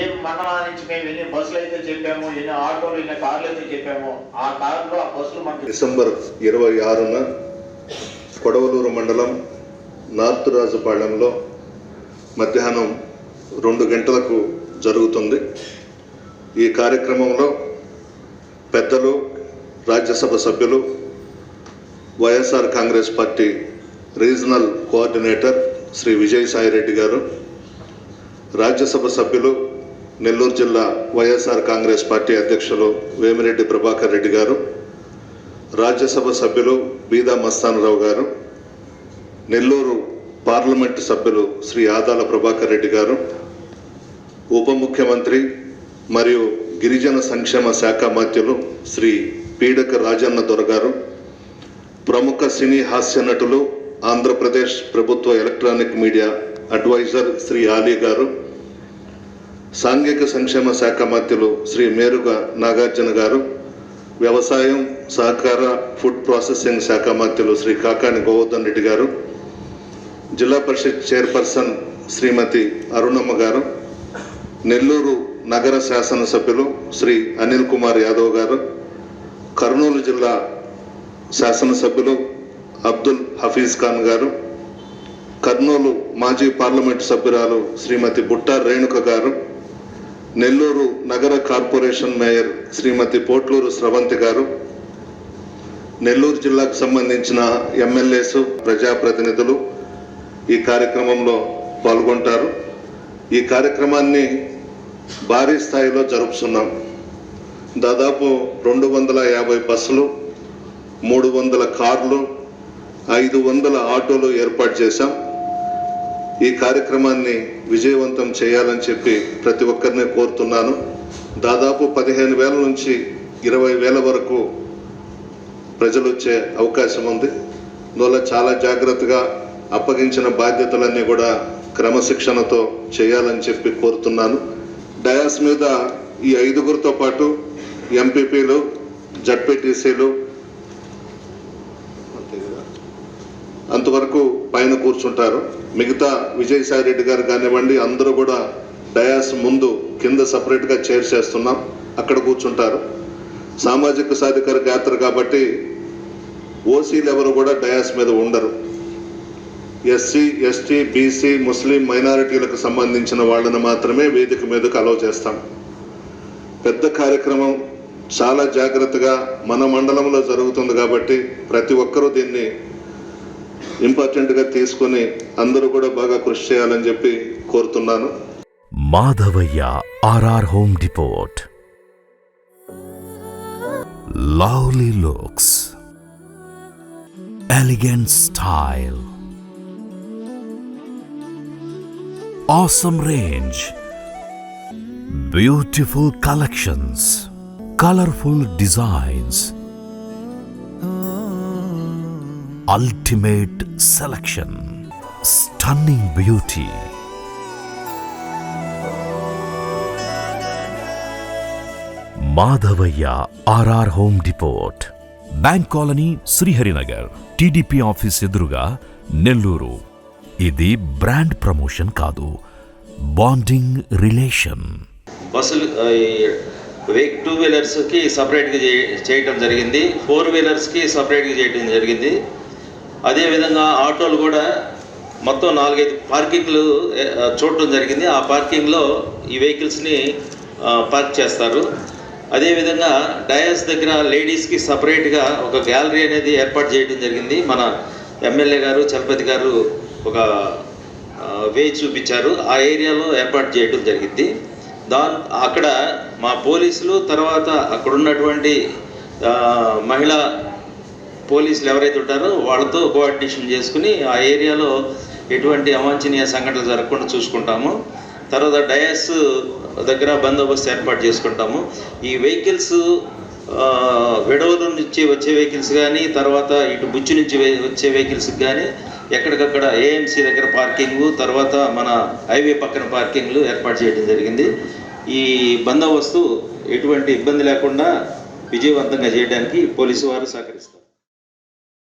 ఏ మండలం నుంచి మేము ఎన్ని బస్సులు అయితే చెప్పాము ఎన్ని ఆటోలు ఎన్ని కార్లు అయితే చెప్పామో ఆ కార్లు ఆ బస్సులు మనకి డిసెంబర్ ఇరవై ఆరున కొడవలూరు మండలం నార్త్ రాజుపాళెంలో మధ్యాహ్నం రెండు గంటలకు జరుగుతుంది. ఈ కార్యక్రమంలో పెద్దలు రాజ్యసభ సభ్యులు YSR Congress party regional coordinator Shri Vijayasai Reddy గారు రాజ్యసభ సభ్యులు నెల్లూరు జిల్లా వైఎస్ఆర్ కాంగ్రెస్ పార్టీ అధ్యక్షులు వేమిరెడ్డి ప్రభాకర్ రెడ్డి గారు రాజ్యసభ సభ్యులు బీదా మస్తానరావు గారు నెల్లూరు పార్లమెంటు సభ్యులు శ్రీ ఆదాల ప్రభాకర్ రెడ్డి గారు ఉప ముఖ్యమంత్రి మరియు గిరిజన సంక్షేమ శాఖ మంత్రులు శ్రీ పీడక రాజన్న దొర గారు ప్రముఖ సినీ హాస్య నటులు ఆంధ్రప్రదేశ్ ప్రభుత్వ electronic media adviser Shri Ali గారు సాంఘిక సంక్షేమ శాఖ మంత్రులు శ్రీ మేరుగ నాగార్జున గారు వ్యవసాయం సహకార ఫుడ్ ప్రాసెసింగ్ శాఖ మంత్రులు శ్రీ కాకాని గోవర్ధన్ రెడ్డి గారు జిల్లా పరిషత్ చైర్పర్సన్ శ్రీమతి అరుణమ్మ గారు నెల్లూరు నగర శాసనసభ్యులు శ్రీ అనిల్ కుమార్ యాదవ్ గారు కర్నూలు జిల్లా శాసనసభ్యులు అబ్దుల్ హఫీజ్ ఖాన్ గారు కర్నూలు మాజీ పార్లమెంటు సభ్యురాలు శ్రీమతి బుట్టా రేణుక గారు నెల్లూరు నగర కార్పొరేషన్ మేయర్ శ్రీమతి పోట్లూరు స్రవంతి గారు నెల్లూరు జిల్లాకు సంబంధించిన ఎమ్మెల్యేస్ ప్రజాప్రతినిధులు ఈ కార్యక్రమంలో పాల్గొంటారు. ఈ కార్యక్రమాన్ని భారీ స్థాయిలో జరుపుతున్నాం. దాదాపు రెండు వందల యాభై బస్సులు మూడు వందల కార్లు ఐదు వందల ఆటోలు ఏర్పాటు చేశాం. ఈ కార్యక్రమాన్ని విజయవంతం చేయాలని చెప్పి ప్రతి ఒక్కరిని కోరుతున్నాను. దాదాపు పదిహేను వేల నుంచి ఇరవై వేల వరకు ప్రజలు వచ్చే అవకాశం ఉంది. అందువల్ల చాలా జాగ్రత్తగా అప్పగించిన బాధ్యతలన్నీ కూడా క్రమశిక్షణతో చేయాలని చెప్పి కోరుతున్నాను. డయాస్ మీద ఈ ఐదుగురితో పాటు ఎంపీపీలు జడ్పీటీసీలు అంతవరకు పైన కూర్చుంటారు. మిగతా విజయసాయి రెడ్డి గారు కానివ్వండి అందరూ కూడా డయాస్ ముందు కింద సపరేట్గా చైర్ చేస్తున్నాం. అక్కడ కూర్చుంటారు. సామాజిక సాధికార యాత్ర కాబట్టి ఓసీలు ఎవరు కూడా డయాస్ మీద ఉండరు. ఎస్సీ ఎస్టీ బీసీ ముస్లిం మైనారిటీలకు సంబంధించిన వాళ్ళని మాత్రమే వేదిక మీదకు అలవ్ చేస్తాం. పెద్ద కార్యక్రమం చాలా జాగ్రత్తగా మన మండలంలో జరుగుతుంది కాబట్టి ప్రతి ఒక్కరూ దీన్ని ఇంపార్టెంట్గా తీసుకొని అందరూ కూడా బాగా కృషి చేయాలని చెప్పి కోరుతున్నాను. Madhavayya RR home depot lovely looks. Elegant style. Awesome range. Beautiful collections. Colourful designs. Ultimate selection stunning beauty Madhavayya RR home depot bank colony Sriharinagar TDP office ఎదురుగా నెల్లూరు. ఇది బ్రాండ్ ప్రమోషన్ కాదు బాండింగ్ రిలేషన్. బస్సులు two వీలర్స్కి సపరేట్గా చే- చేయటం జరిగింది. Four వీలర్స్కి సపరేట్గా చేయటం జరిగింది. అదేవిధంగా ఆటోలు కూడా మొత్తం నాలుగైదు పార్కింగ్లు చూడటం జరిగింది. ఆ పార్కింగ్లో ఈ వెహికల్స్ని పార్క్ చేస్తారు. అదేవిధంగా డయాస్ దగ్గర లేడీస్కి సపరేట్గా ఒక గ్యాలరీ అనేది ఏర్పాటు చేయడం జరిగింది. మన ఎమ్మెల్యే గారు చలపతి గారు ఒక వే చూపించారు. ఆ ఏరియాలో ఏర్పాటు చేయడం జరిగింది. దాని అక్కడ మా పోలీసులు తర్వాత అక్కడ ఉన్నటువంటి మహిళా పోలీసులు ఎవరైతే ఉంటారో వాళ్ళతో కోఆర్డినేషన్ చేసుకుని ఆ ఏరియాలో ఎటువంటి అవాంఛనీయ సంఘటనలు జరగకుండా చూసుకుంటాము. తర్వాత డయాస్ దగ్గర బందోబస్తు ఏర్పాటు చేసుకుంటాము. ఈ వెహికల్స్ విడవల నుంచి వచ్చే వెహికల్స్ కానీ తర్వాత ఇటు బుచ్చి నుంచి వచ్చే వెహికల్స్కి కానీ ఎక్కడికక్కడ ఏఎంసీ దగ్గర పార్కింగ్ తర్వాత మన హైవే పక్కన పార్కింగ్లు ఏర్పాటు చేయడం జరిగింది. ఈ బందోబస్తు ఎటువంటి ఇబ్బంది లేకుండా విజయవంతంగా చేయడానికి పోలీసు వారు సహకరిస్తారు.